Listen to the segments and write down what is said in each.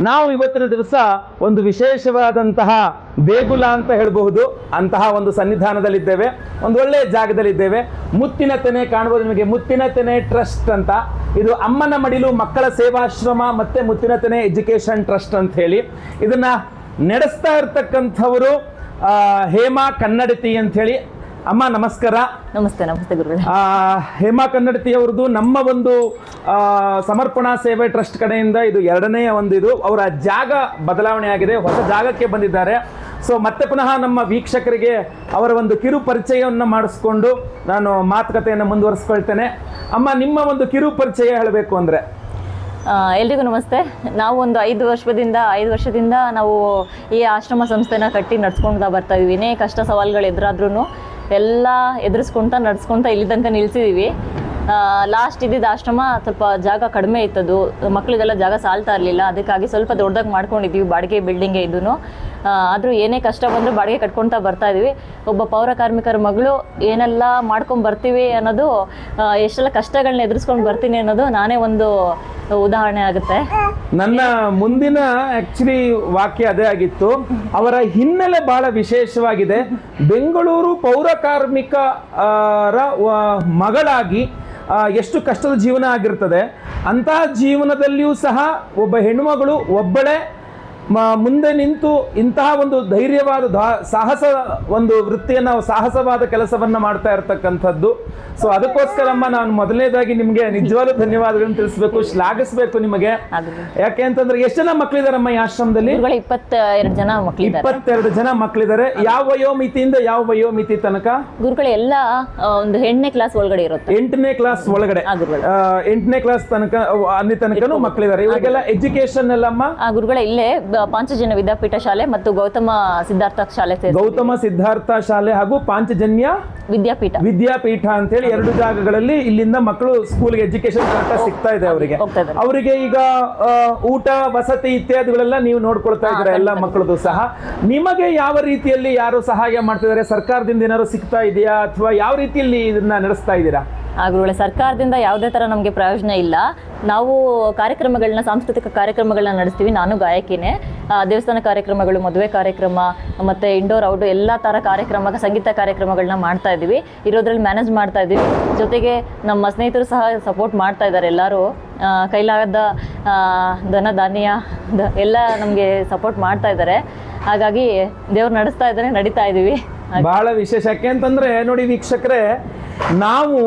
ನಾವು ಇವತ್ತಿನ ದಿವಸ ಒಂದು ವಿಶೇಷವಾದಂತಹ ದೇಗುಲ ಅಂತ ಹೇಳಬಹುದು. ಅಂತಹ ಒಂದು ಸನ್ನಿಧಾನದಲ್ಲಿದ್ದೇವೆ. ಒಂದು ಒಳ್ಳೆಯ ಜಾಗದಲ್ಲಿದ್ದೇವೆ. ಮುತ್ತಿನ ತೆನೆ ಕಾಣಬಹುದು ನಿಮಗೆ ಮುತ್ತಿನ ತೆನೆ ಟ್ರಸ್ಟ್ ಅಂತ. ಇದು ಅಮ್ಮನ ಮಡಿಲು ಮಕ್ಕಳ ಸೇವಾಶ್ರಮ ಮತ್ತೆ ಮುತ್ತಿನ ತೆನೆ ಎಜುಕೇಶನ್ ಟ್ರಸ್ಟ್ ಅಂತ ಹೇಳಿ. ಇದನ್ನ ನಡೆಸ್ತಾ ಇರ್ತಕ್ಕಂಥವರು ಹೇಮಾ ಕನ್ನಡತಿ ಅಂಥೇಳಿ ಅಮ್ಮ ನಮಸ್ಕಾರ. ನಮಸ್ತೆ ನಮಸ್ತೆ ಗುರುಗಳೇ. ಆ, ಹೇಮಾ ಕನ್ನಡತಿ ಅವ್ರದ್ದು ನಮ್ಮ ಒಂದು ಸಮರ್ಪಣಾ ಸೇವೆ ಟ್ರಸ್ಟ್ ಕಡೆಯಿಂದ ಇದು ಎರಡನೇ ಒಂದು ಇದು. ಅವರ ಜಾಗ ಬದಲಾವಣೆ ಆಗಿದೆ ಹೊಸ ಜಾಗಕ್ಕೆ ಬಂದಿದ್ದಾರೆ. ಸೊ ಮತ್ತೆ ಪುನಃ ನಮ್ಮ ವೀಕ್ಷಕರಿಗೆ ಅವರ ಒಂದು ಕಿರು ಪರಿಚಯವನ್ನು ಮಾಡಿಸ್ಕೊಂಡು ನಾನು ಮಾತುಕತೆಯನ್ನು ಮುಂದುವರಿಸ್ಕೊಳ್ತೇನೆ. ಅಮ್ಮ ನಿಮ್ಮ ಒಂದು ಕಿರು ಪರಿಚಯ ಹೇಳಬೇಕು ಅಂದರೆ? ಎಲ್ರಿಗೂ ನಮಸ್ತೆ. ನಾವು ಒಂದು ಐದು ವರ್ಷದಿಂದ ಐದು ವರ್ಷದಿಂದ ನಾವು ಈ ಆಶ್ರಮ ಸಂಸ್ಥೆನ ಕಟ್ಟಿ ನಡ್ಸ್ಕೊಂತ ಬರ್ತಾ ಇದ್ದೀವಿ. ಏನೇ ಕಷ್ಟ ಸವಾಲುಗಳು ಎದುರಾದ್ರೂ ಎಲ್ಲ ಎದುರಿಸ್ಕೊಂತ, ನಡ್ಸ್ಕೊಂತ ಇಲ್ಲಿ ತನಕ ನಿಲ್ಸಿದೀವಿ. ಲಾಸ್ಟ್ ಇದ್ದಿದ್ದ ಆಶ್ರಮ ಸ್ವಲ್ಪ ಜಾಗ ಕಡಿಮೆ ಇತ್ತದು. ಮಕ್ಕಳಿಗೆಲ್ಲ ಜಾಗ ಸಾಲ್ತಾ ಇರಲಿಲ್ಲ. ಅದಕ್ಕಾಗಿ ಸ್ವಲ್ಪ ದೊಡ್ಡದಾಗಿ ಮಾಡ್ಕೊಂಡಿದ್ದೀವಿ. ಬಾಡಿಗೆ ಬಿಲ್ಡಿಂಗೇ ಇದೂ ಆದರೂ ಏನೇ ಕಷ್ಟ ಬಂದರೂ ಬಾಡಿಗೆ ಕಟ್ಕೊಳ್ತಾ ಬರ್ತಾ ಇದ್ದೀವಿ ಒಬ್ಬ ಪೌರ ಕಾರ್ಮಿಕರ ಮಗಳು ಏನೆಲ್ಲ ಮಾಡ್ಕೊಂಡು ಬರ್ತೀವಿ ಅನ್ನೋದು ಎಷ್ಟೆಲ್ಲ ಕಷ್ಟಗಳನ್ನ ಎದುರಿಸ್ಕೊಂಡು ಬರ್ತೀನಿ ಅನ್ನೋದು ನಾನೇ ಒಂದು ಉದಾಹರಣೆ ಆಗುತ್ತೆ. ನನ್ನ ಮುಂದಿನ ಆಕ್ಚುಲಿ ವಾಕ್ಯ ಅದೇ ಆಗಿತ್ತು. ಅವರ ಹಿನ್ನೆಲೆ ಬಹಳ ವಿಶೇಷವಾಗಿದೆ. ಬೆಂಗಳೂರು ಪೌರ ಕಾರ್ಮಿಕರ ಮಗಳಾಗಿ ಎಷ್ಟು ಕಷ್ಟದ ಜೀವನ ಆಗಿರ್ತದೆ. ಅಂತಹ ಜೀವನದಲ್ಲಿಯೂ ಸಹ ಒಬ್ಬ ಹೆಣ್ಣುಮಗಳು ಒಬ್ಬಳೇ ಮುಂದೆ ನಿಂತು ಇಂತಹ ಒಂದು ಧೈರ್ಯವಾದ ಸಾಹಸ ಒಂದು ವೃತ್ತಿಯನ್ನು ಸಾಹಸವಾದ ಕೆಲಸವನ್ನ ಮಾಡ್ತಾ ಇರತಕ್ಕಂಥದ್ದು. ಸೊ ಅದಕ್ಕೋಸ್ಕರಮ್ಮ ನಾನು ಮೊದಲನೇದಾಗಿ ನಿಮಗೆ ನಿಜವಾದ ಧನ್ಯವಾದಗಳನ್ನು ತಿಳಿಸ್ಬೇಕು ಶ್ಲಾಘಿಸ್ಬೇಕು ನಿಮಗೆ. ಯಾಕೆ ಅಂತಂದ್ರೆ ಎಷ್ಟು ಜನ ಮಕ್ಕಳಿದಾರಮ್ಮ ಈ ಆಶ್ರಮದಲ್ಲಿ? ಇಪ್ಪತ್ತೆರಡು ಜನ ಮಕ್ಕಳಿದ್ದಾರೆ ಇಪ್ಪತ್ತೆರಡು ಜನ ಮಕ್ಕಳಿದ್ದಾರೆ ಯಾವ ವಯೋಮಿತಿಯಿಂದ ಯಾವ ವಯೋಮಿತಿ ತನಕ? ಗುರುಗಳು ಎಲ್ಲ ಒಂದು ಎಂಟನೇ ಕ್ಲಾಸ್ ಒಳಗಡೆ ಇರುತ್ತೆ. ಎಂಟನೇ ಕ್ಲಾಸ್ ಒಳಗಡೆ. ಎಂಟನೇ ಕ್ಲಾಸ್ ತನಕ ಅಲ್ಲಿ ತನಕನೂ ಮಕ್ಕಳಿದ್ದಾರೆ ಇವಾಗೆಲ್ಲ ಎಜುಕೇಶನ್ ಎಲ್ಲಮ್ಮ ಆ ಗುರುಗಳ ಇಲ್ಲೇ ಪಾಂಚಜನ್ಯ ವಿದ್ಯಾಪೀಠ ಶಾಲೆ ಮತ್ತು ಗೌತಮ ಸಿದ್ಧಾರ್ಥ ಶಾಲೆ ಸೇರಿ ಗೌತಮ ಸಿದ್ಧಾರ್ಥ ಶಾಲೆ ಹಾಗೂ ಪಾಂಚಜನ್ಯ ವಿದ್ಯಾಪೀಠ. ವಿದ್ಯಾಪೀಠ ಅಂತ ಹೇಳಿ ಎರಡು ಜಾಗಗಳಲ್ಲಿ ಇಲ್ಲಿಂದ ಮಕ್ಕಳು ಸ್ಕೂಲ್ಗೆ ಎಜುಕೇಶನ್ ಕರೆಕ್ಟ್ ಸಿಗ್ತಾ ಇದೆ ಅವರಿಗೆ. ಅವರಿಗೆ ಈಗ ಊಟ ವಸತಿ ಇತ್ಯಾದಿಗಳೆಲ್ಲ ನೀವು ನೋಡ್ಕೊಳ್ತಾ ಇದ್ದೀರಾ ಎಲ್ಲ ಮಕ್ಕಳದು ಸಹ. ನಿಮಗೆ ಯಾವ ರೀತಿಯಲ್ಲಿ ಯಾರು ಸಹಾಯ ಮಾಡ್ತಿದ್ದಾರೆ? ಸರ್ಕಾರದಿಂದ ಏನಾದ್ರು ಸಿಗ್ತಾ ಇದೆಯಾ ಅಥವಾ ಯಾವ ರೀತಿಯಲ್ಲಿ ಇದನ್ನ ನಡೆಸ್ತಾ ಇದ್ದೀರಾ? ಗುರುಗಳೇ ಸರ್ಕಾರದಿಂದ ಯಾವುದೇ ಥರ ನಮಗೆ ಪ್ರಯೋಜನ ಇಲ್ಲ. ನಾವು ಕಾರ್ಯಕ್ರಮಗಳನ್ನ, ಸಾಂಸ್ಕೃತಿಕ ಕಾರ್ಯಕ್ರಮಗಳನ್ನ ನಡೆಸ್ತೀವಿ. ನಾನು ಗಾಯಕಿನೇ. ದೇವಸ್ಥಾನ ಕಾರ್ಯಕ್ರಮಗಳು, ಮದುವೆ ಕಾರ್ಯಕ್ರಮ, ಮತ್ತು ಇಂಡೋರ್ ಔಟ್ ಎಲ್ಲ ಥರ ಕಾರ್ಯಕ್ರಮ, ಸಂಗೀತ ಕಾರ್ಯಕ್ರಮಗಳನ್ನ ಮಾಡ್ತಾ ಇದ್ದೀವಿ. ಇರೋದ್ರಲ್ಲಿ ಮ್ಯಾನೇಜ್ ಮಾಡ್ತಾ ಇದ್ದೀವಿ. ಜೊತೆಗೆ ನಮ್ಮ ಸ್ನೇಹಿತರು ಸಹ ಸಪೋರ್ಟ್ ಮಾಡ್ತಾ ಇದ್ದಾರೆ ಎಲ್ಲರೂ. ಕೈಲಾಗದ ಧನ ಧಾನ್ಯ ಎಲ್ಲ ನಮಗೆ ಸಪೋರ್ಟ್ ಮಾಡ್ತಾ ಇದ್ದಾರೆ. ಹಾಗಾಗಿ ದೇವ್ರು ನಡೆಸ್ತಾ ಇದ್ದಾರೆ ನಡೀತಾ ಇದ್ದೀವಿ. ಬಹಳ ವಿಶೇಷ ಯಾಕೆ ಅಂತಂದ್ರೆ ನೋಡಿ ವೀಕ್ಷಕರೇ, ನಾವು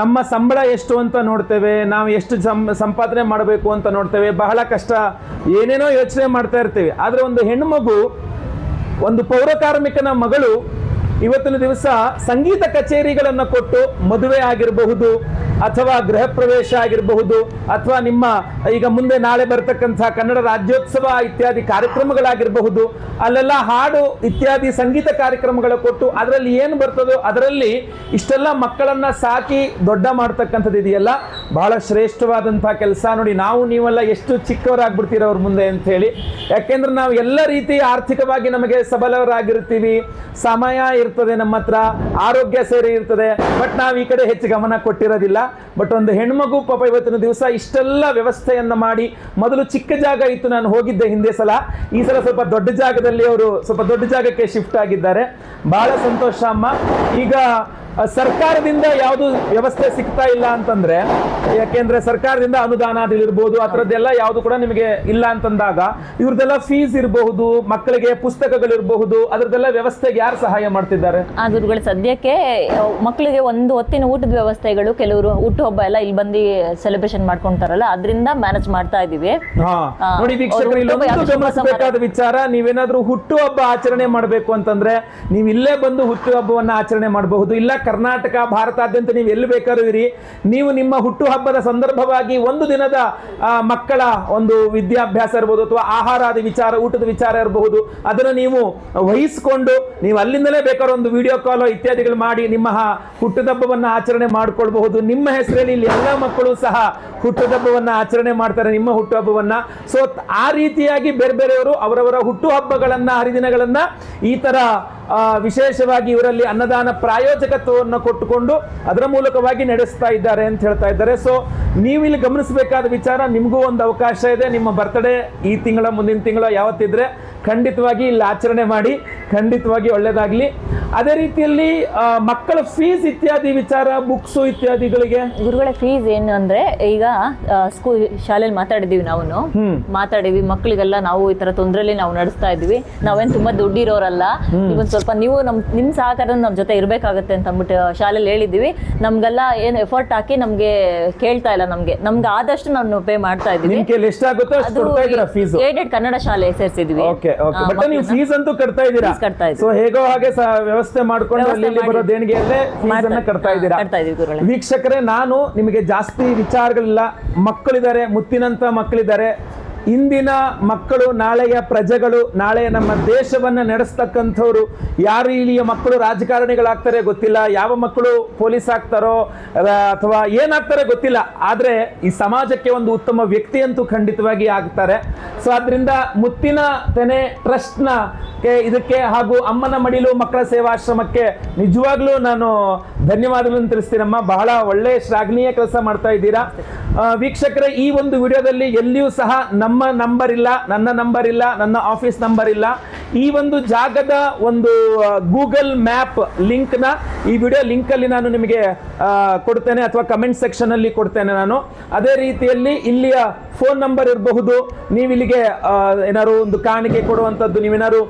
ನಮ್ಮ ಸಂಬಳ ಎಷ್ಟು ಅಂತ ನೋಡ್ತೇವೆ, ನಾವು ಎಷ್ಟು ಸಂಪಾದನೆ ಮಾಡಬೇಕು ಅಂತ ನೋಡ್ತೇವೆ, ಬಹಳ ಕಷ್ಟ, ಏನೇನೋ ಯೋಚನೆ ಮಾಡ್ತಾ ಇರ್ತೇವೆ. ಆದರೆ ಒಂದು ಹೆಣ್ಣು ಮಗು, ಒಂದು ಪೌರ ಕಾರ್ಮಿಕನ ಮಗಳು ಇವತ್ತಿನ ದಿವಸ ಸಂಗೀತ ಕಚೇರಿಗಳನ್ನು ಕೊಟ್ಟು ಮದುವೆ ಆಗಿರಬಹುದು ಅಥವಾ ಗೃಹ ಪ್ರವೇಶ ಆಗಿರಬಹುದು, ಅಥವಾ ನಿಮ್ಮ ಈಗ ಮುಂದೆ ನಾಳೆ ಬರತಕ್ಕಂಥ ಕನ್ನಡ ರಾಜ್ಯೋತ್ಸವ ಇತ್ಯಾದಿ ಕಾರ್ಯಕ್ರಮಗಳಾಗಿರಬಹುದು, ಅಲ್ಲೆಲ್ಲ ಹಾಡು ಇತ್ಯಾದಿ ಸಂಗೀತ ಕಾರ್ಯಕ್ರಮಗಳ ಕೊಟ್ಟು ಅದರಲ್ಲಿ ಏನು ಬರ್ತದೋ ಅದರಲ್ಲಿ ಇಷ್ಟೆಲ್ಲ ಮಕ್ಕಳನ್ನ ಸಾಕಿ ದೊಡ್ಡ ಮಾಡ್ತಕ್ಕಂಥದ್ದು ಇದೆಯಲ್ಲ. ಬಹಳ ಶ್ರೇಷ್ಠವಾದಂಥ ಕೆಲಸ ನೋಡಿ, ನಾವು ನೀವೆಲ್ಲ ಎಷ್ಟು ಚಿಕ್ಕವರಾಗ್ಬಿಡ್ತೀರ ಅವ್ರ ಮುಂದೆ ಅಂತ ಹೇಳಿ. ಯಾಕೆಂದ್ರೆ ನಾವು ಎಲ್ಲ ರೀತಿ ಆರ್ಥಿಕವಾಗಿ ನಮಗೆ ಸಬಲವರಾಗಿರ್ತೀವಿ ಸಮಯ ಇರ್ತದೆ ನಮ್ಮ ಹತ್ರ, ಆರೋಗ್ಯ ಸೇರಿ ಇರ್ತದೆ, ಬಟ್ ನಾವು ಈ ಕಡೆ ಹೆಚ್ಚು ಗಮನ ಕೊಟ್ಟಿರೋದಿಲ್ಲ. ಬಟ್ ಒಂದು ಹೆಣ್ಮಗು ಪಾಪ ಇವತ್ತಿನ ದಿವಸ ಇಷ್ಟೆಲ್ಲ ವ್ಯವಸ್ಥೆಯನ್ನು ಮಾಡಿ ಮೊದಲು ಚಿಕ್ಕ ಜಾಗ ಇತ್ತು. ನಾನು ಹೋಗಿದ್ದೆ ಹಿಂದೆ ಸಲ. ಈ ಸಲ ಸ್ವಲ್ಪ ದೊಡ್ಡ ಜಾಗದಲ್ಲಿ ಅವರು ಸ್ವಲ್ಪ ದೊಡ್ಡ ಜಾಗಕ್ಕೆ ಶಿಫ್ಟ್ ಆಗಿದ್ದಾರೆ. ಬಹಳ ಸಂತೋಷ ಅಮ್ಮ. ಈಗ ಸರ್ಕಾರದಿಂದ ಯಾವುದು ವ್ಯವಸ್ಥೆ ಸಿಗ್ತಾ ಇಲ್ಲ ಅಂತಂದ್ರೆ ಯಾಕೆಂದ್ರೆ ಸರ್ಕಾರದಿಂದ ಅನುದಾನ ಇರ್ಬೋದು ಅದರದ್ದೆಲ್ಲ ಯಾವುದು ಕೂಡ ನಿಮಗೆ ಇಲ್ಲ ಅಂತಂದಾಗ ಇವ್ರದ್ದೆಲ್ಲ ಫೀಸ್ ಇರಬಹುದು ಮಕ್ಕಳಿಗೆ ಪುಸ್ತಕಗಳಿರಬಹುದು ಅದರದ್ದೆಲ್ಲ ವ್ಯವಸ್ಥೆಗೆ ಯಾರು ಸಹಾಯ ಮಾಡ್ತಿದ್ದಾರೆ? ಗುರುಗಳು ಸದ್ಯಕ್ಕೆ ಮಕ್ಕಳಿಗೆ ಒಂದು ಹೊತ್ತಿನ ಊಟದ ವ್ಯವಸ್ಥೆಗಳು ಕೆಲವರು ಹುಟ್ಟುಹಬ್ಬ ಎಲ್ಲ ಇಲ್ಲಿ ಬಂದು ಸೆಲೆಬ್ರೇಷನ್ ಮಾಡ್ಕೊಂತಾರಲ್ಲ ಅದರಿಂದ ಮ್ಯಾನೇಜ್ ಮಾಡ್ತಾ ಇದೀವಿ ನೋಡಿ ವೀಕ್ಷಕರು ಇಲ್ಲೊಂದು ಗಮನಿಸಬೇಕಾದ ವಿಚಾರ ನೀವೇನಾದ್ರೂ ಹುಟ್ಟುಹಬ್ಬ ಆಚರಣೆ ಮಾಡಬೇಕು ಅಂತಂದ್ರೆ ನೀವು ಇಲ್ಲೇ ಬಂದು ಹುಟ್ಟುಹಬ್ಬವನ್ನ ಆಚರಣೆ ಮಾಡಬಹುದು ಇಲ್ಲ ಕರ್ನಾಟಕ, ಭಾರತಾದ್ಯಂತ ನೀವು ಎಲ್ಲಿ ಬೇಕಾದ್ರೂ ಇರಿ ನೀವು ನಿಮ್ಮ ಹುಟ್ಟುಹಬ್ಬದ ಸಂದರ್ಭವಾಗಿ ಒಂದು ದಿನದ ಮಕ್ಕಳ ಒಂದು ವಿದ್ಯಾಭ್ಯಾಸ ಇರಬಹುದು ಅಥವಾ ಆಹಾರಾದಿ ವಿಚಾರ, ಊಟದ ವಿಚಾರ ಇರಬಹುದು. ಅದನ್ನು ನೀವು ವಹಿಸಿಕೊಂಡು, ನೀವು ಅಲ್ಲಿಂದಲೇ ಬೇಕಾದ್ರೆ ಒಂದು ವಿಡಿಯೋ ಕಾಲ್ ಇತ್ಯಾದಿಗಳು ಮಾಡಿ ನಿಮ್ಮ ಹುಟ್ಟುದಬ್ಬವನ್ನು ಆಚರಣೆ ಮಾಡಿಕೊಳ್ಬಹುದು. ನಿಮ್ಮ ಹೆಸರಲ್ಲಿ ಇಲ್ಲಿ ಎಲ್ಲ ಮಕ್ಕಳು ಸಹ ಹುಟ್ಟುಹಬ್ಬವನ್ನ ಆಚರಣೆ ಮಾಡ್ತಾರೆ, ನಿಮ್ಮ ಹುಟ್ಟುಹಬ್ಬವನ್ನು. ಸೊ ಆ ರೀತಿಯಾಗಿ ಬೇರೆ ಬೇರೆಯವರು ಅವರವರ ಹುಟ್ಟುಹಬ್ಬಗಳನ್ನು, ಹರಿದಿನಗಳನ್ನು ಈ ಥರ ವಿಶೇಷವಾಗಿ ಇವರಲ್ಲಿ ಅನ್ನದಾನ ಪ್ರಾಯೋಜಕತ್ವವನ್ನು ಕೊಟ್ಟುಕೊಂಡು ಅದರ ಮೂಲಕವಾಗಿ ನಡೆಸ್ತಾ ಇದ್ದಾರೆ ಅಂತ ಹೇಳ್ತಾ ಇದ್ದಾರೆ. ಸೊ ನೀವು ಇಲ್ಲಿ ಗಮನಿಸಬೇಕಾದ ವಿಚಾರ, ನಿಮಗೂ ಒಂದು ಅವಕಾಶ ಇದೆ. ನಿಮ್ಮ ಬರ್ತ್ಡೇ ಈ ತಿಂಗಳ, ಮುಂದಿನ ತಿಂಗಳ ಯಾವತ್ತಿದ್ರೆ ಖಂಡಿತವಾಗಿ ಇಲ್ಲಿ ಆಚರಣೆ ಮಾಡಿ, ಖಂಡಿತವಾಗಿ ಒಳ್ಳೆಯದಾಗಲಿ ಅದೇ ರೀತಿಯಲ್ಲಿ ಮಕ್ಕಳ ಫೀಸ್ ಇತ್ಯಾದಿ ವಿಚಾರ ಬುಕ್ಸು ಇತ್ಯಾದಿಗಳಿಗೆ? ಗುರುಗಳ ಫೀಸ್ ಏನು ಅಂದ್ರೆ ಈಗ ಸ್ಕೂಲ್ ಶಾಲೆಯಲ್ಲಿ ಮಾತಾಡಿದೀವಿ ನಾವು ಮಾತಾಡಿವಿ ಮಾತಾಡಿದ್ವಿ. ಮಕ್ಕಳಿಗೆಲ್ಲ ನಾವು ಈ ತರ ತೊಂದರೆಲಿ ನಾವು ನಡೆಸ್ತಾ ಇದ್ವಿ. ನಾವೇನ್ ತುಂಬಾ ದುಡ್ಡಿರೋರಲ್ಲ. ಇವನ್ ಸ್ವಲ್ಪ ನೀವು ನಮ್ ನಿಮ್ ಸಹಕಾರ ನಮ್ ಜೊತೆ ಇರ್ಬೇಕಾಗತ್ತೆ ಅಂತ ಅಂದ್ಬಿಟ್ಟು ಶಾಲೆಯಲ್ಲಿ ಹೇಳಿದ್ವಿ ನಮ್ಗೆಲ್ಲ ಏನ್ ಎಫರ್ಟ್ ಹಾಕಿ ನಮ್ಗೆ ಕೇಳ್ತಾ ಇಲ್ಲ ನಮ್ಗೆ. ನಮ್ಗೆ ಆದಷ್ಟು ನಾನು ಪೇ ಮಾಡ್ತಾ ಇದೀವಿ ಏಡೆಡ್ ಕನ್ನಡ ಶಾಲೆ ಸೇರಿಸಿದ್ವಿ. ಫೀಸ್ ಅಂತೂ ಕಟ್ತಾ ಇದ್ದೀರಾ? ಕಟ್ತಾ ಇದ್ದೀವಿ. ಸೊ ಹೇಗೋ ಹಾಗೆ ವ್ಯವಸ್ಥೆ ಮಾಡ್ಕೊಂಡು ಅಲ್ಲಿ ಬರೋ. ದೇಣಿಗೆಯಲ್ಲೇ ಕಟ್ತಾ ಇದ್ದೀರಾ. ವೀಕ್ಷಕರೇ ನಾನು ನಿಮಗೆ ಜಾಸ್ತಿ ವಿಚಾರಗಳಿಲ್ಲ ಮಕ್ಕಳಿದ್ದಾರೆ ಮುತ್ತಿನಂಥ ಮಕ್ಕಳಿದ್ದಾರೆ. ಇಂದಿನ ಮಕ್ಕಳು, ನಾಳೆಯ ಪ್ರಜೆಗಳು, ನಾಳೆ ನಮ್ಮ ದೇಶವನ್ನ ನಡೆಸ್ತಕ್ಕಂಥವ್ರು ಯಾರು ಇಲ್ಲಿಯ ಮಕ್ಕಳು ರಾಜಕಾರಣಿಗಳಾಗ್ತಾರೆ ಗೊತ್ತಿಲ್ಲ. ಯಾವ ಮಕ್ಕಳು ಪೊಲೀಸ್ ಆಗ್ತಾರೋ ಅಥವಾ ಏನಾಗ್ತಾರೆ ಗೊತ್ತಿಲ್ಲ. ಆದ್ರೆ ಈ ಸಮಾಜಕ್ಕೆ ಒಂದು ಉತ್ತಮ ವ್ಯಕ್ತಿ ಅಂತೂ ಖಂಡಿತವಾಗಿ ಆಗ್ತಾರೆ. ಸೊ, ಆದ್ರಿಂದ ಮುತ್ತಿನ ತೆನೆ, ಟ್ರಸ್ಟ್ನ ಇದಕ್ಕೆ ಹಾಗೂ ಅಮ್ಮನ ಮಡಿಲು ಮಕ್ಕಳ ಸೇವಾಶ್ರಮಕ್ಕೆ ನಿಜವಾಗ್ಲೂ ನಾನು ಧನ್ಯವಾದಗಳನ್ನು ತಿಳಿಸ್ತೀನಮ್ಮ ಬಹಳ ಒಳ್ಳೆಯ ಶ್ಲಾಘನೀಯ ಕೆಲಸ ಮಾಡ್ತಾ ಇದ್ದೀರಾ. ವೀಕ್ಷಕರ, ಈ ಒಂದು ವಿಡಿಯೋದಲ್ಲಿ ಎಲ್ಲಿಯೂ ಸಹ ನಮ್ಮ ನಂಬರ್ ಇಲ್ಲ, ನನ್ನ ನಂಬರ್ ಇಲ್ಲ, ನನ್ನ ಆಫೀಸ್ ನಂಬರ್ ಇಲ್ಲ. ಈ ಒಂದು ಜಾಗದ ಒಂದು ಗೂಗಲ್ ಮ್ಯಾಪ್ ಲಿಂಕ್ನ ಈ ವಿಡಿಯೋ ಲಿಂಕಲ್ಲಿ ನಾನು ನಿಮಗೆ ಕೊಡ್ತೇನೆ ಅಥವಾ ಕಮೆಂಟ್ ಸೆಕ್ಷನ್ ಅಲ್ಲಿ ಕೊಡ್ತೇನೆ ನಾನು. ಅದೇ ರೀತಿಯಲ್ಲಿ ಇಲ್ಲಿಯ ಫೋನ್ ನಂಬರ್ ಇರಬಹುದು. ನೀವು ಇಲ್ಲಿಗೆ ಏನಾದ್ರು ಒಂದು ಕಾಣಿಕೆ ಕೊಡುವಂಥದ್ದು, ನೀವೇನಾದ್ರು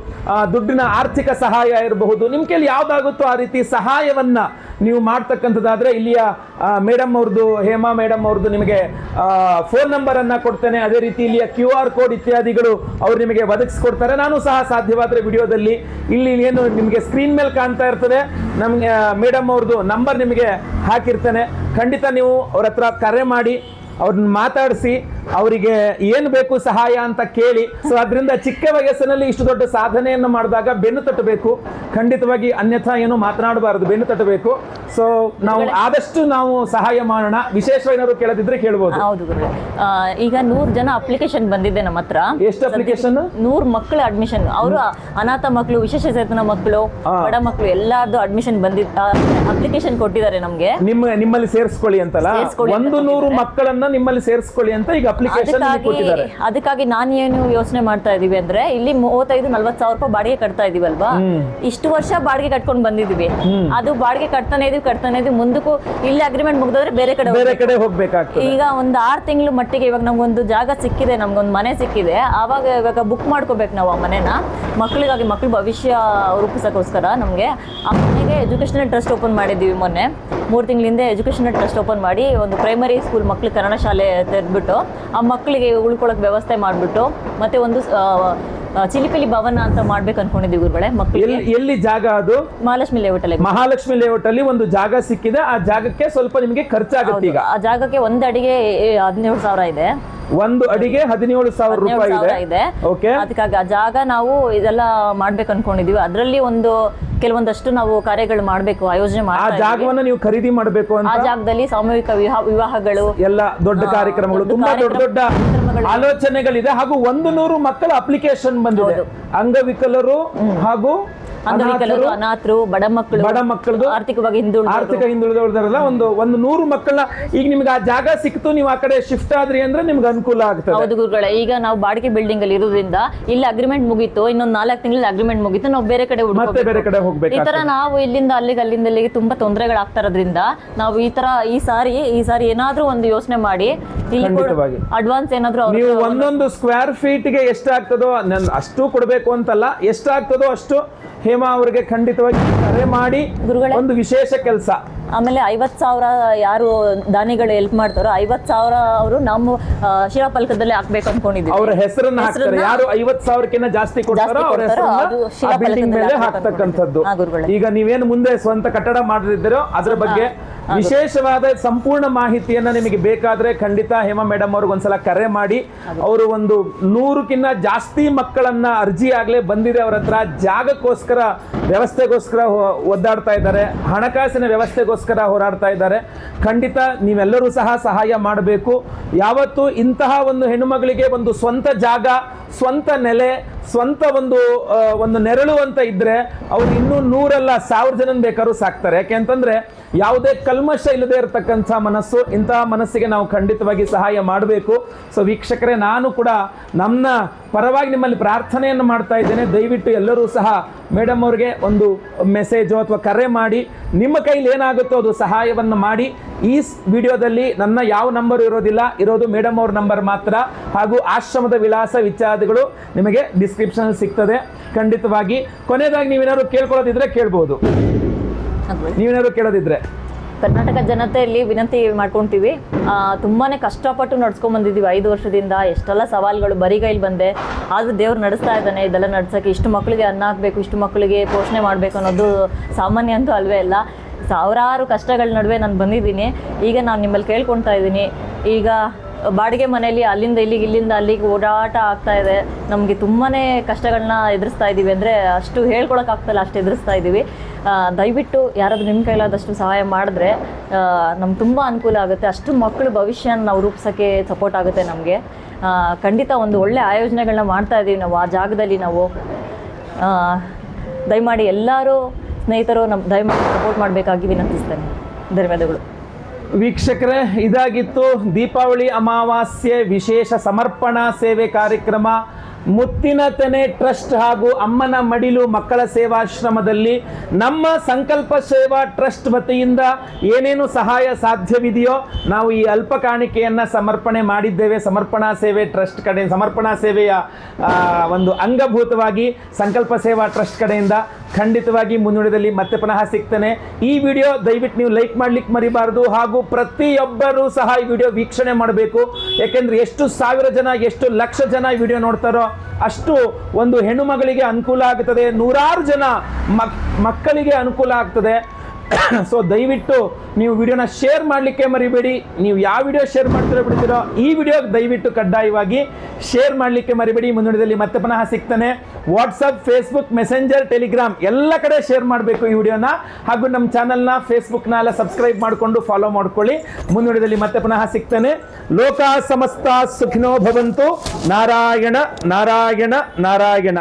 ದುಡ್ಡಿನ ಆರ್ಥಿಕ ಸಹಾಯ ಇರಬಹುದು. ನಿಮ್ಮ ಕೈಲಿ ಯಾವ್ದಾಗುತ್ತೋ ಆ ರೀತಿ ಸಹಾಯವನ್ನ ನೀವು ಮಾಡ್ತಕ್ಕಂಥದ್ದಾದರೆ ಇಲ್ಲಿಯ ಮೇಡಮ್ ಅವ್ರದ್ದು ಹೇಮಾ ಮೇಡಮ್ ಅವ್ರದ್ದು ನಿಮಗೆ ಫೋನ್ ನಂಬರ್ ಅನ್ನ ಕೊಡ್ತೇನೆ. ಅದೇ ರೀತಿ ಇಲ್ಲಿಯ ಕ್ಯೂ ಆರ್ ಕೋಡ್ ಇತ್ಯಾದಿಗಳು ಅವ್ರು ನಿಮಗೆ ಒದಗಿಸ್ಕೊಡ್ತಾರೆ. ನಾನು ಸಹ ಸಾಧ್ಯವಾದ್ರೆ ವಿಡಿಯೋದಲ್ಲಿ ಇಲ್ಲಿ ಏನು ನಿಮಗೆ ಸ್ಕ್ರೀನ್ ಮೇಲೆ ಕಾಣ್ತಾ ಇರ್ತದೆ. ನಮಗೆ ಮೇಡಮ್ ಅವ್ರದ್ದು ನಂಬರ್ ನಿಮಗೆ ಹಾಕಿರ್ತೇನೆ. ಖಂಡಿತ ನೀವು ಅವ್ರ ಹತ್ರ ಕರೆ ಮಾಡಿ, ಅವ್ರನ್ನ ಮಾತಾಡಿಸಿ ಅವರಿಗೆ ಏನು ಬೇಕು ಸಹಾಯ ಅಂತ ಕೇಳಿ. ಸೊ ಅದರಿಂದ ಚಿಕ್ಕ ವಯಸ್ಸಿನಲ್ಲಿ ಇಷ್ಟು ದೊಡ್ಡ ಸಾಧನೆಯನ್ನು ಮಾಡಿದಾಗ ಬೆನ್ನು ತಟ್ಟಬೇಕು. ಖಂಡಿತವಾಗಿ ಅನ್ಯಥಾ ಏನು ಮಾತನಾಡಬಾರದು ಬೆನ್ನು ತಟ್ಟಬೇಕು. ಸೊ ನಾವು ಆದಷ್ಟು ನಾವು ಸಹಾಯ ಮಾಡೋಣ. ವಿಶೇಷವಾಗಿ ಏನಾದ್ರು ಕೇಳದಿದ್ರೆ ಕೇಳಬಹುದು ಹೌದು ಈಗ ನೂರ್ ಜನ ಅಪ್ಲಿಕೇಶನ್ ಬಂದಿದೆ ನಮ್ಮ ಹತ್ರ. ಎಷ್ಟು ಅಪ್ಲಿಕೇಶನ್ ನೂರ್ ಮಕ್ಕಳ ಅಡ್ಮಿಷನ್ ಅವರು ಅನಾಥ ಮಕ್ಕಳು ವಿಶೇಷ ಚೇತನ ಮಕ್ಕಳು ಬಡ ಮಕ್ಕಳು ಎಲ್ಲಾರ್ದು ಅಡ್ಮಿಷನ್ ಬಂದಿದ್ದ ಅಪ್ಲಿಕೇಶನ್ ಕೊಟ್ಟಿದ್ದಾರೆ ನಮ್ಗೆ. ನಿಮ್ಮ ನಿಮ್ಮಲ್ಲಿ ಸೇರಿಸ್ಕೊಳ್ಳಿ ಅಂತಲ್ಲ? ಒಂದು ನೂರು ಮಕ್ಕಳನ್ನ ನಿಮ್ಮಲ್ಲಿ ಸೇರಿಸ್ಕೊಳ್ಳಿ ಅಂತ ಈಗ ಅಪ್ಲಿಕೇಶನ್ ಅದಕ್ಕಾಗಿ ಕೊಟ್ಟಿದ್ದಾರೆ. ಅದಕ್ಕಾಗಿ ನಾನು ಏನು ಯೋಚನೆ ಮಾಡ್ತಾ ಇದೀವಿ ಅಂದ್ರೆ ಇಲ್ಲಿ ಮೂವತ್ತೈದು ನಲ್ವತ್ ಸಾವಿರ ರೂಪಾಯಿ ಬಾಡಿಗೆ ಕಟ್ತಾ ಇದೀವಲ್ವಾ ಇಷ್ಟು ವರ್ಷ ಬಾಡಿಗೆ ಕಟ್ಕೊಂಡು ಬಂದಿದೀವಿ. ಅದು ಬಾಡಿಗೆ ಕಟ್ತಾನೆ ಇದೀವಿ ಕಟ್ತಾನೆ ಇದೀವಿ ಮುಂದಕ್ಕೂ ಇಲ್ಲಿ ಅಗ್ರಿಮೆಂಟ್ ಮುಗಿದ್ರೆ ಬೇರೆ ಕಡೆ ಬೇರೆ ಹೋಗ್ಬೇಕು. ಕಡೆ ಹೋಗ್ಬೇಕಾಗ್ತದೆ. ಈಗ ಒಂದು ಆರು ತಿಂಗಳು ಮಟ್ಟಿಗೆ ಇವಾಗ ನಮ್ಗೊಂದು ಜಾಗ ಸಿಕ್ಕಿದೆ ನಮ್ಗೊಂದು ಮನೆ ಸಿಕ್ಕಿದೆ. ಆವಾಗ ಇವಾಗ ಬುಕ್ ಮಾಡ್ಕೋಬೇಕು ನಾವು ಆ ಮನೆನ. ಮಕ್ಕಳಿಗಾಗಿ ಮಕ್ಕಳ ಭವಿಷ್ಯ ರೂಪಿಸೋಕ್ಕೋಸ್ಕರ ನಮಗೆ ಆ ಮನೆಗೆ ಎಜುಕೇಷನಲ್ ಟ್ರಸ್ಟ್ ಓಪನ್ ಮಾಡಿದ್ದೀವಿ ಮೊನ್ನೆ. ಮೂರು ತಿಂಗಳಿಂದ ಎಜುಕೇಷನಲ್ ಟ್ರಸ್ಟ್ ಓಪನ್ ಮಾಡಿ ಒಂದು ಪ್ರೈಮರಿ ಸ್ಕೂಲ್ ಮಕ್ಳು ಕನ್ನಡ ಶಾಲೆ ತೆರೆದ್ಬಿಟ್ಟು ಆ ಮಕ್ಕಳಿಗೆ ಉಳ್ಕೊಳ್ಳೋಕೆ ವ್ಯವಸ್ಥೆ ಮಾಡಿಬಿಟ್ಟು ಮತ್ತೆ ಒಂದು ಚಿಲಿಪಿಲಿ ಭವನ ಅಂತ ಮಾಡ್ಬೇಕು ಅನ್ಕೊಂಡಿದ್ದೀವಿ ಗುರುಗಳೇ ಮಕ್ಕಳು ಎಲ್ಲಿ ಜಾಗ ಅದು? ಮಹಾಲಕ್ಷ್ಮಿ ಲೇಔಟಲ್ಲಿ ಮಹಾಲಕ್ಷ್ಮಿ ಲೇಔಟ್ ಅಲ್ಲಿ ಒಂದು ಜಾಗ ಸಿಕ್ಕಿದೆ ಆ ಜಾಗಕ್ಕೆ ಸ್ವಲ್ಪ ನಿಮಗೆ ಖರ್ಚಾಗುತ್ತೆ ಈಗ. ಆ ಜಾಗಕ್ಕೆ ಒಂದು ಅಡಿಗೆ ಹದಿನೇಳು ಸಾವಿರ ಇದೆ. ಒಂದು ಅಡಿಗೆ ಹದಿನೇಳು ಸಾವಿರ ರೂಪಾಯಿ ಇದೆ. ಓಕೆ ಅದಕ್ಕಾಗಿ ಆ ಜಾಗ ನಾವು ಇದೆಲ್ಲ ಮಾಡ್ಬೇಕು ಅನ್ಕೊಂಡಿದೀವಿ. ಅದರಲ್ಲಿ ಒಂದು ಕೆಲವೊಂದಷ್ಟು ನಾವು ಕಾರ್ಯಗಳು ಮಾಡಬೇಕು ಆಯೋಜನೆ ಆ ಮಾಡ್ತಾ ಜಾಗವನ್ನ ನೀವು ಖರೀದಿ ಮಾಡಬೇಕು ಆ ಜಾಗದಲ್ಲಿ ಸಾಮೂಹಿಕ ವಿವಾಹ- ವಿವಾಹಗಳು ಎಲ್ಲ ದೊಡ್ಡ ಕಾರ್ಯಕ್ರಮಗಳು ತುಂಬಾ ದೊಡ್ಡ ದೊಡ್ಡ. ಆಲೋಚನೆಗಳಿದೆ ಹಾಗೂ ಒಂದು ನೂರು ಮಕ್ಕಳ ಅಪ್ಲಿಕೇಶನ್ ಬಂದಿದೆ. ಅಂಗವಿಕಲರು ಹಾಗೂ ಅಂಗವಿಕಲರು ಅನಾಥರು, ಬಡ ಮಕ್ಕಳು ಬಡ ಮಕ್ಕಳದು ಆರ್ಥಿಕವಾಗಿ ಹಿಂದುಳಿದ ಆರ್ಥಿಕ ಹಿಂದುಳಿದವರಲ್ಲ ಒಂದು ಒಂದು ನೂರು ಮಕ್ಕಳ ಈಗ ನಿಮ್ಗೆ ಆ ಜಾಗ ಸಿಕ್ತು ನೀವು ಆ ಕಡೆ ಶಿಫ್ಟ್ ಆದ್ರಿ ಅಂದ್ರೆ ನಿಮ್ಗೆ ಅನುಕೂಲ ಆಗ್ತದೆ. ಹೌದು ಗುರುಗಳೇ ಈಗ ನಾವು ಬಾಡಿಗೆ ಬಿಲ್ಡಿಂಗ್ ಅಲ್ಲಿ ಇರೋದ್ರಿಂದ ಇಲ್ಲಿ ಅಗ್ರಿಮೆಂಟ್ ಮುಗೀತು ಇನ್ನೊಂದು ನಾಲ್ಕು ತಿಂಗಳಲ್ಲಿ ಅಗ್ರಿಮೆಂಟ್ ಮುಗೀತು ನಾವು ಬೇರೆ ಕಡೆ ಮತ್ತೆ ಬೇರೆ ಕಡೆ ಈ ತರ ನಾವು ಇಲ್ಲಿಂದ ಅಲ್ಲಿಗೆ ಅಲ್ಲಿಂದ ಅಲ್ಲಿಗೆ ತುಂಬಾ ತೊಂದರೆಗಳಾಗ್ತಾ ಇರೋದ್ರಿಂದ ನಾವು ಈ ತರ ಈ ಸಾರಿ ಈ ಸಾರಿ ಏನಾದ್ರೂ ಒಂದು ಯೋಚನೆ ಮಾಡಿ. ಅಡ್ವಾನ್ಸ್ ಏನಾದ್ರೂ ನೀವು ಒಂದೊಂದು ಸ್ಕ್ವೇರ್ ಫೀಟ್ಗೆ ಎಷ್ಟಾಗ್ತದೋ ಅಷ್ಟು ಕೊಡಬೇಕು ಅಂತಲ್ಲ ಎಷ್ಟಾಗ್ತದೋ ಅಷ್ಟು ಹೇಮಾ ಅವರಿಗೆ ಖಂಡಿತವಾಗಿ ಕರೆ ಮಾಡಿ ಗುರುಗಳೇ. ಒಂದು ವಿಶೇಷ ಕೆಲಸ. ಆಮೇಲೆ ಐವತ್ ಸಾವಿರ ಯಾರು ದಾನಿಗಳು ಹೆಲ್ಪ್ ಮಾಡ್ತಾರೋ ಐವತ್ ಸಾವಿರ ಅವರು ನಮ್ಮ ಶಿವಪಲ್ಕದಲ್ಲಿ ಶಿಲಾಫಲಕದಲ್ಲಿ ಹಾಕ್ಬೇಕು ಅನ್ಕೊಂಡಿದ್ದೀವಿ. ಅವರ ಹೆಸರನ್ನ ಹಾಕ್ತಾರೆ. ಯಾರು ಐವತ್ ಸಾವಿರಕ್ಕಿಂತ ಜಾಸ್ತಿ ಕೊಡ್ತಾರೋ ಅವ್ರ ಹೆಸರು ಹೆಸರನ್ನ ಮೇಲೆ ಹಾಕ್ತಕ್ಕಂಥದ್ದು. ಈಗ ನೀವೇನು ಮುಂದೆ ಸ್ವಂತ ಕಟ್ಟಡ ಮಾಡಿದಿರೋ ಅದ್ರ ಬಗ್ಗೆ ವಿಶೇಷವಾದ ಸಂಪೂರ್ಣ ಮಾಹಿತಿಯನ್ನ ನಿಮಗೆ ಬೇಕಾದ್ರೆ ಖಂಡಿತ ಹೇಮಾ ಮೇಡಮ್ ಅವ್ರಿಗೆ ಒಂದ್ಸಲ ಕರೆ ಮಾಡಿ. ಅವರು ಒಂದು ನೂರಕ್ಕಿಂತ ಜಾಸ್ತಿ ಮಕ್ಕಳನ್ನ ಅರ್ಜಿ ಆಗ್ಲೇ ಬಂದಿದೆ ಅವ್ರ ಹತ್ರ. ಜಾಗಕ್ಕೋಸ್ಕರ ವ್ಯವಸ್ಥೆಗೋಸ್ಕರ ಒದ್ದಾಡ್ತಾ ಇದ್ದಾರೆ. ಹಣಕಾಸಿನ ವ್ಯವಸ್ಥೆಗೋಸ್ಕರ ಹೋರಾಡ್ತಾ ಇದ್ದಾರೆ. ಖಂಡಿತ ನೀವೆಲ್ಲರೂ ಸಹ ಸಹಾಯ ಮಾಡಬೇಕು. ಯಾವತ್ತು ಇಂತಹ ಒಂದು ಹೆಣ್ಣುಮಗಳಿಗೆ ಒಂದು ಸ್ವಂತ ಜಾಗ ಸ್ವಂತ ನೆಲೆ ಸ್ವಂತ ಒಂದು ಒಂದು ನೆರಳು ಅಂತ ಇದ್ರೆ ಅವ್ರು ಇನ್ನೂ ನೂರಲ್ಲ ಸಾವಿರ ಜನ ಬೇಕಾದ್ರೂ ಸಾಕ್ತಾರೆ. ಯಾಕೆಂತಂದ್ರೆ ಯಾವುದೇ ಕಲ್ಮಶ ಇಲ್ಲದೆ ಇರತಕ್ಕಂಥ ಮನಸ್ಸು, ಇಂತಹ ಮನಸ್ಸಿಗೆ ನಾವು ಖಂಡಿತವಾಗಿ ಸಹಾಯ ಮಾಡಬೇಕು. ಸೊ ವೀಕ್ಷಕರೇ, ನಾನು ಕೂಡ ನಮ್ಮ ಪರವಾಗಿ ನಿಮ್ಮಲ್ಲಿ ಪ್ರಾರ್ಥನೆಯನ್ನು ಮಾಡ್ತಾ ಇದ್ದೇನೆ. ದಯವಿಟ್ಟು ಎಲ್ಲರೂ ಸಹ ಮೇಡಮ್ ಅವ್ರಿಗೆ ಒಂದು ಮೆಸೇಜು ಅಥವಾ ಕರೆ ಮಾಡಿ. ನಿಮ್ಮ ಕೈಲಿ ಏನಾಗುತ್ತೋ ಅದು ಸಹಾಯವನ್ನು ಮಾಡಿ. ಈ ವಿಡಿಯೋದಲ್ಲಿ ನನ್ನ ಯಾವ ನಂಬರ್ ಇರೋದಿಲ್ಲ. ಇರೋದು ಮೇಡಮ್ ಅವ್ರ ನಂಬರ್ ಮಾತ್ರ. ಹಾಗೂ ಆಶ್ರಮದ ವಿಳಾಸ ವಿಚಾರಗಳು ನಿಮಗೆ ಡಿಸ್ಕ್ರಿಪ್ಷನ್ ಸಿಗ್ತದೆ. ಖಂಡಿತವಾಗಿ ಕೊನೆಯದಾಗಿ ನೀವೇನಾದ್ರು ಕೇಳ್ಕೊಳ್ಳೋದಿದ್ರೆ ಕೇಳ್ಬೋದು. ನೀವೇನಾದ್ರು ಕೇಳೋದಿದ್ರೆ. ಕರ್ನಾಟಕ ಜನತೆಯಲ್ಲಿ ವಿನಂತಿ ಮಾಡ್ಕೊತೀವಿ. ತುಂಬಾ ಕಷ್ಟಪಟ್ಟು ನಡ್ಸ್ಕೊಂಡ್ ಬಂದಿದ್ದೀವಿ ಐದು ವರ್ಷದಿಂದ ಎಷ್ಟೆಲ್ಲ ಸವಾಲುಗಳು ಬರಿಗೈಲಿ ಬಂದೆ. ಆದರೂ ದೇವ್ರು ನಡೆಸ್ತಾ ಇದ್ದಾನೆ. ಇದೆಲ್ಲ ನಡ್ಸೋಕ್ಕೆ ಇಷ್ಟು ಮಕ್ಕಳಿಗೆ ಅನ್ನ ಹಾಕಬೇಕು ಇಷ್ಟು ಮಕ್ಕಳಿಗೆ ಪೋಷಣೆ ಮಾಡಬೇಕು ಅನ್ನೋದು ಸಾಮಾನ್ಯ ಅಂತೂ ಅಲ್ವೇ ಇಲ್ಲ. ಸಾವಿರಾರು ಕಷ್ಟಗಳ ನಡುವೆ ನಾನು ಬಂದಿದ್ದೀನಿ. ಈಗ ನಾನು ನಿಮ್ಮಲ್ಲಿ ಕೇಳ್ಕೊಳ್ತಾ ಇದ್ದೀನಿ. ಈಗ ಬಾಡಿಗೆ ಮನೆಯಲ್ಲಿ ಅಲ್ಲಿಂದ ಇಲ್ಲಿಗೆ ಇಲ್ಲಿಂದ ಅಲ್ಲಿಗೆ ಓಡಾಟ ಆಗ್ತಾ ಇದೆ. ನಮಗೆ ತುಂಬಾ ಕಷ್ಟಗಳನ್ನ ಎದುರಿಸ್ತಾ ಇದ್ದೀವಿ ಅಂದರೆ ಅಷ್ಟು ಹೇಳ್ಕೊಳಕ್ಕಾಗ್ತಲ್ಲ ಅಷ್ಟು ಎದುರಿಸ್ತಾ ಇದ್ದೀವಿ ದಯವಿಟ್ಟು ಯಾರಾದರೂ ನಿಮ್ಮ ಕೈಲಾದಷ್ಟು ಸಹಾಯ ಮಾಡಿದ್ರೆ ನಮ್ಗೆ ತುಂಬ ಅನುಕೂಲ ಆಗುತ್ತೆ. ಅಷ್ಟು ಮಕ್ಕಳು ಭವಿಷ್ಯನ ನಾವು ರೂಪಿಸೋಕ್ಕೆ ಸಪೋರ್ಟ್ ಆಗುತ್ತೆ ನಮಗೆ. ಖಂಡಿತ ಒಂದು ಒಳ್ಳೆ ಆಯೋಜನೆಗಳನ್ನ ಮಾಡ್ತಾ ಇದ್ದೀವಿ ನಾವು, ಆ ಜಾಗದಲ್ಲಿ ನಾವು. ದಯಮಾಡಿ ಎಲ್ಲರೂ ಸ್ನೇಹಿತರು ನಮ್ಮ ದಯಮಾಡಿ ಸಪೋರ್ಟ್ ಮಾಡಬೇಕಾಗಿ ವಿನಂತಿಸ್ತೇನೆ. ಧನ್ಯವಾದಗಳು. ವೀಕ್ಷಕರೇ, ಇದಾಗಿತ್ತು ದೀಪಾವಳಿ ಅಮಾವಾಸ್ಯೆ ವಿಶೇಷ ಸಮರ್ಪಣಾ ಸೇವೆ ಕಾರ್ಯಕ್ರಮ. ಮುತ್ತಿನ ತೆನೆ ಟ್ರಸ್ಟ್ ಹಾಗೂ ಅಮ್ಮನ ಮಡಿಲು ಮಕ್ಕಳ ಸೇವಾಶ್ರಮದಲ್ಲಿ ನಮ್ಮ ಸಂಕಲ್ಪ ಸೇವಾ ಟ್ರಸ್ಟ್ ವತಿಯಿಂದ ಏನೇನು ಸಹಾಯ ಸಾಧ್ಯವಿದೆಯೋ ನಾವು ಈ ಅಲ್ಪ ಕಾಣಿಕೆಯನ್ನು ಸಮರ್ಪಣೆ ಮಾಡಿದ್ದೇವೆ. ಸಮರ್ಪಣಾ ಸೇವೆ ಟ್ರಸ್ಟ್ ಕಡೆ, ಸಮರ್ಪಣಾ ಸೇವೆಯ ಒಂದು ಅಂಗಭೂತವಾಗಿ ಸಂಕಲ್ಪ ಸೇವಾ ಟ್ರಸ್ಟ್ ಕಡೆಯಿಂದ ಖಂಡಿತವಾಗಿ ಮುನ್ನುಡಿದಲ್ಲಿ ಮತ್ತೆ ಪುನಃ ಸಿಗ್ತೇನೆ. ಈ ವಿಡಿಯೋ ದಯವಿಟ್ಟು ನೀವು ಲೈಕ್ ಮಾಡ್ಲಿಕ್ಕೆ ಮರಿಬಾರ್ದು ಹಾಗೂ ಪ್ರತಿಯೊಬ್ಬರೂ ಸಹ ಈ ವಿಡಿಯೋ ವೀಕ್ಷಣೆ ಮಾಡಬೇಕು. ಯಾಕೆಂದ್ರೆ ಎಷ್ಟು ಸಾವಿರ ಜನ, ಎಷ್ಟು ಲಕ್ಷ ಜನ ಈ ವಿಡಿಯೋ ನೋಡ್ತಾರೋ ಅಷ್ಟು ಒಂದು ಹೆಣ್ಣು ಮಗಳಿಗೆ ಅನುಕೂಲ ಆಗ್ತದೆ. ನೂರಾರು ಜನ ಮಕ್, ಮಕ್ಕಳಿಗೆ ಅನುಕೂಲ ಆಗ್ತದೆ. ಸೊ ದಯವಿಟ್ಟು ನೀವು ವಿಡಿಯೋನ ಶೇರ್ ಮಾಡಲಿಕ್ಕೆ ಮರಿಬೇಡಿ. ನೀವು ಯಾವ ವಿಡಿಯೋ ಶೇರ್ ಮಾಡ್ತಿರೋ ಬಿಡ್ತೀರೋ ಈ ವಿಡಿಯೋ ದಯವಿಟ್ಟು ಕಡ್ಡಾಯವಾಗಿ ಶೇರ್ ಮಾಡಲಿಕ್ಕೆ ಮರಿಬೇಡಿ. ಮುಂದಿನದಲ್ಲಿ ಮತ್ತೆ ಪುನಃ ಸಿಗ್ತಾನೆ. ವಾಟ್ಸಪ್ ಫೇಸ್ಬುಕ್ ಮೆಸೆಂಜರ್ ಟೆಲಿಗ್ರಾಮ್ ಎಲ್ಲ ಕಡೆ ಶೇರ್ ಮಾಡಬೇಕು ಈ ವಿಡಿಯೋನ. ಹಾಗೂ ನಮ್ಮ ಚಾನಲ್ನ ಫೇಸ್ಬುಕ್ನ ಎಲ್ಲ ಸಬ್ಸ್ಕ್ರೈಬ್ ಮಾಡಿಕೊಂಡು ಫಾಲೋ ಮಾಡ್ಕೊಳ್ಳಿ. ಮುಂದಿನದಲ್ಲಿ ಮತ್ತೆ ಪುನಃ ಸಿಗ್ತಾನೆ. ಲೋಕ ಸಮಸ್ತ ಸುಖಿನೋ ಭವಂತು. ನಾರಾಯಣ ನಾರಾಯಣ ನಾರಾಯಣ.